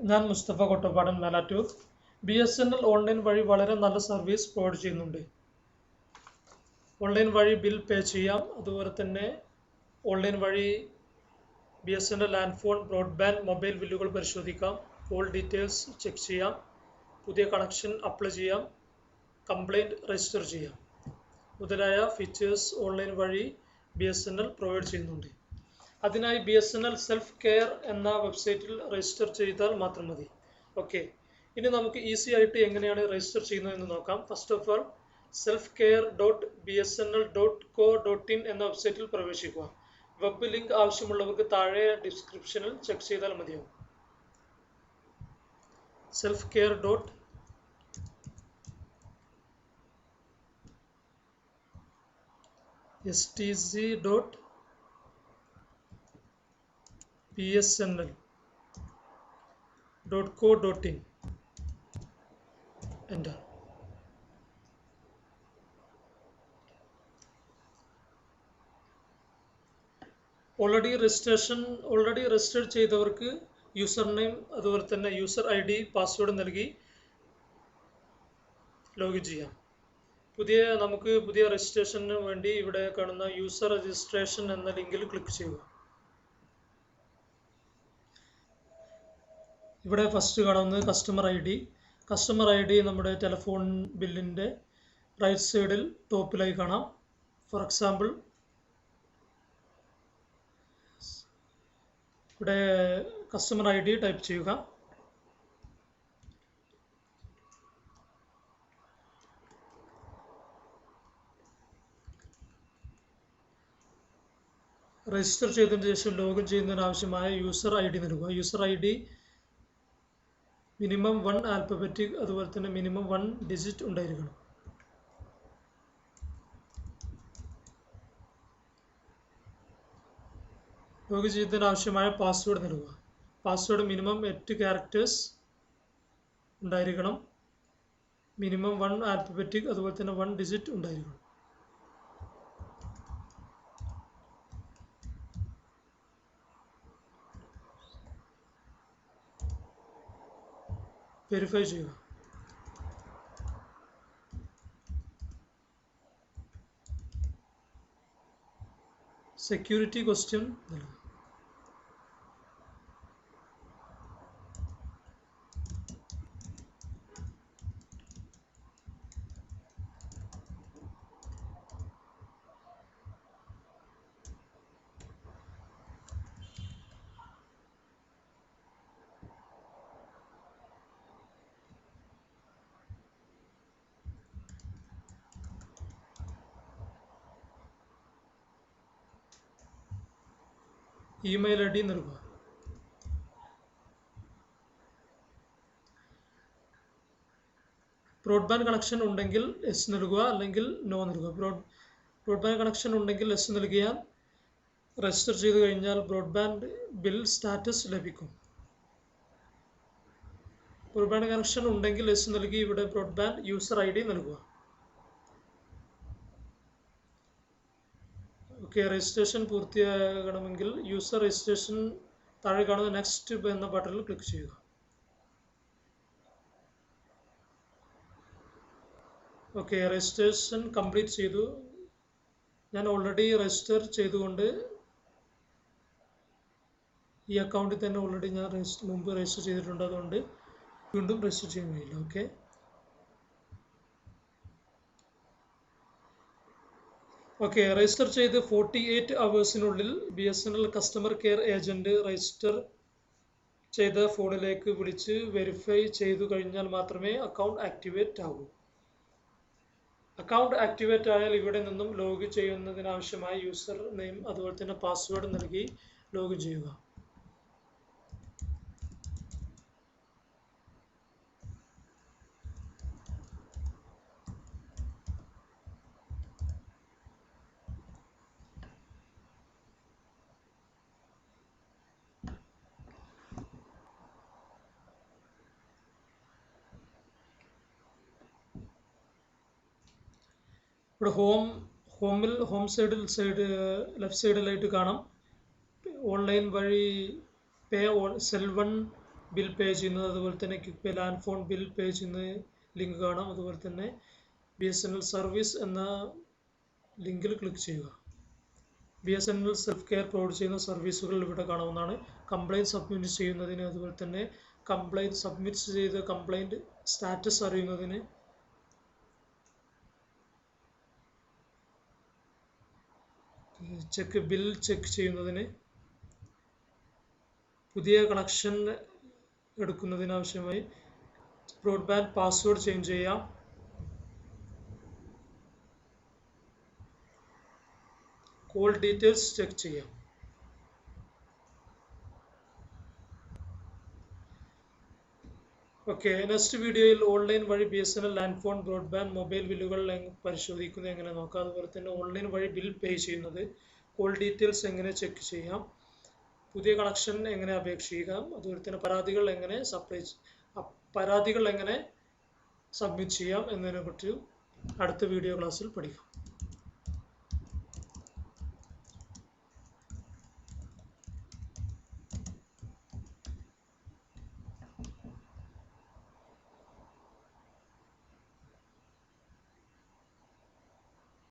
ഞാൻ Mustafa Kottappadam Nalattur B S N L online വഴി വളരെ നല്ല സർവീസ് പ്രൊവൈഡ് ചെയ്യുന്നുണ്ട്. ഓൺലൈൻ വഴി ബിൽ പേ ചെയ്യാം. അതുപോലെ തന്നെ ഓൺലൈൻ വഴി B S N L land phone broadband mobile ബില്ലുകൾ പരിശോധിക്കാം. കോൾ ഡീറ്റെയിൽസ് ചെക്ക് ചെയ്യാം. പുതിയ കണക്ഷൻ അപ്ലൈ ചെയ്യാം. കംപ്ലൈന്റ് രജിസ്റ്റർ ചെയ്യാം. മുതലായ ഫീച്ചേഴ്സ് ഓൺലൈൻ വഴി B S N L provide ചെയ്യുന്നുണ്ട്. അതിനായി B S N L self care എന്ന വെബ്സൈറ്റിൽ രജിസ്റ്റർ ചെയ്താൽ മാത്രം മതി. ഓക്കെ ഇനി നമുക്ക് ഈസി ആയിട്ട് എങ്ങനെയാണ് രജിസ്റ്റർ ചെയ്യുന്നത് എന്ന് നോക്കാം. First of all self care dot B S N L dot co dot in എന്ന വെബ്സൈറ്റിൽ പ്രവേശിക്കുക. വെബ് ലിങ്ക് ആവശ്യമുള്ളവർക്ക് താഴെ ഡിസ്ക്രിപ്ഷനിൽ ചെക്ക് ചെയ്താൽ മതിയാവും. Self care dot S T C dot P S N L dot co already registration already register ചെയ്തവർക്ക് user name അതുപോലെ തന്നെ യൂസർ ഐ ഡി പാസ്വേഡ് നൽകി ലോഗിൻ ചെയ്യാം. പുതിയ നമുക്ക് പുതിയ രജിസ്ട്രേഷന് വേണ്ടി ഇവിടെ കാണുന്ന യൂസർ രജിസ്ട്രേഷൻ എന്ന ലിങ്കിൽ ക്ലിക്ക് ചെയ്യുക. ഇവിടെ ഫസ്റ്റ് കാണുന്നത് customer I D customer I D നമ്മുടെ ടെലിഫോൺ ബില്ലിന്റെ റൈറ്റ് സൈഡിൽ ടോപ്പിലായി കാണാം. ഫോർ എക്സാമ്പിൾ ഇവിടെ കസ്റ്റമർ ഐ ഡി ടൈപ്പ് ചെയ്യുക. രജിസ്റ്റർ ചെയ്തതിന് ശേഷം ലോഗിൻ ചെയ്യുന്നതിന് ആവശ്യമായ യൂസർ ഐ ഡി നൽകുക. User I D minimum one alphabetic അതുപോലെ തന്നെ മിനിമം വൺ ഡിജിറ്റ് ഉണ്ടായിരിക്കണം. ലോഗിൻ ചെയ്യുന്നതിന് ആവശ്യമായ പാസ്വേഡ് നൽകുക. പാസ്വേഡ് മിനിമം എട്ട് ക്യാരക്ടേഴ്സ് ഉണ്ടായിരിക്കണം. മിനിമം വൺ ആൽഫബറ്റിക് അതുപോലെ തന്നെ വൺ ഡിജിറ്റ് ഉണ്ടായിരിക്കണം. വെരിഫൈ ചെയ്യുക security question email I D നൽകുക. ബ്രോഡ്ബാൻഡ് കണക്ഷൻ ഉണ്ടെങ്കിൽ എസ് നൽകുക അല്ലെങ്കിൽ നോ നൽകുക. ബ്രോഡ് ബ്രോഡ്ബാൻഡ് കണക്ഷൻ ഉണ്ടെങ്കിൽ എസ് നൽകിയാൽ രജിസ്റ്റർ ചെയ്ത് കഴിഞ്ഞാൽ ബ്രോഡ്ബാൻഡ് ബിൽ സ്റ്റാറ്റസ് ലഭിക്കും. ബ്രോഡ്ബാൻഡ് കണക്ഷൻ ഉണ്ടെങ്കിൽ എസ് നൽകി ഇവിടെ ബ്രോഡ്ബാൻഡ് യൂസർ ഐ ഡി നൽകുക. ഓക്കെ രജിസ്ട്രേഷൻ പൂർത്തിയാകണമെങ്കിൽ യൂസർ രജിസ്ട്രേഷൻ താഴെ കാണുന്ന നെക്സ്റ്റ് എന്ന ബട്ടണിൽ ക്ലിക്ക് ചെയ്യുക. ഓക്കെ രജിസ്ട്രേഷൻ കംപ്ലീറ്റ് ചെയ്തു. ഞാൻ ഓൾറെഡി രജിസ്റ്റർ ചെയ്തുകൊണ്ട് ഈ അക്കൗണ്ടിൽ തന്നെ ഓൾറെഡി ഞാൻ മുമ്പ് രജിസ്റ്റർ ചെയ്തിട്ടുണ്ട്. അതുകൊണ്ട് വീണ്ടും രജിസ്റ്റർ ചെയ്യുന്നില്ല ഓക്കെ. ഓക്കെ രജിസ്റ്റർ ചെയ്ത് forty eight അവേഴ്സിനുള്ളിൽ B S N L customer care agent register ചെയ്ത ഫോണിലേക്ക് വിളിച്ച് വെരിഫൈ ചെയ്തു കഴിഞ്ഞാൽ മാത്രമേ അക്കൗണ്ട് ആക്ടിവേറ്റ് ആകൂ അക്കൗണ്ട് ആക്ടിവേറ്റ് ആയാൽ ഇവിടെ നിന്നും ലോഗിൻ ചെയ്യുന്നതിനാവശ്യമായ യൂസർ നെയിം അതുപോലെ തന്നെ പാസ്വേഡ് നൽകി ലോഗിൻ ചെയ്യുക. ഇവിടെ ഹോം ഹോമിൽ ഹോം സൈഡിൽ സൈഡ് ലെഫ്റ്റ് സൈഡിലായിട്ട് കാണാം. ഓൺലൈൻ വഴി pay cell one bill pay ചെയ്യുന്നത് അതുപോലെ തന്നെ quick pay land phone bill pay ചെയ്യുന്ന ലിങ്ക് കാണാം. അതുപോലെ തന്നെ B S N L service എന്ന ലിങ്കിൽ ക്ലിക്ക് ചെയ്യുക. B S N L self care provide ചെയ്യുന്ന സർവീസുകൾ ഇവിടെ കാണാവുന്നതാണ്. കംപ്ലയിന്റ് സബ്മിറ്റ് ചെയ്യുന്നതിന് അതുപോലെ തന്നെ കംപ്ലയിന്റ് സബ്മിറ്റ് ചെയ്ത കംപ്ലയിന്റ് സ്റ്റാറ്റസ് അറിയുന്നതിന് ചെക്ക് ബിൽ ചെക്ക് ചെയ്യുന്നതിന് പുതിയ കണക്ഷൻ എടുക്കുന്നതിനാവശ്യമായി ബ്രോഡ്ബാൻഡ് പാസ്വേഡ് ചേഞ്ച് ചെയ്യാം. കോൾ ഡീറ്റെയിൽസ് ചെക്ക് ചെയ്യാം. ഓക്കെ നെക്സ്റ്റ് വീഡിയോയിൽ ഓൺലൈൻ വഴി B S N L land phone broadband mobile ബില്ലുകൾ പരിശോധിക്കുന്നത് എങ്ങനെ നോക്കാം. അതുപോലെ തന്നെ ഓൺലൈൻ വഴി ബിൽ പേ ചെയ്യുന്നത് കോൾ ഡീറ്റെയിൽസ് എങ്ങനെ ചെക്ക് ചെയ്യാം പുതിയ കണക്ഷൻ എങ്ങനെ അപേക്ഷിക്കാം അതുപോലെ തന്നെ പരാതികൾ എങ്ങനെ സപ്ലൈ പരാതികൾ എങ്ങനെ സബ്മിറ്റ് ചെയ്യാം എന്നതിനെ പറ്റി അടുത്ത വീഡിയോ ക്ലാസ്സിൽ പഠിക്കാം.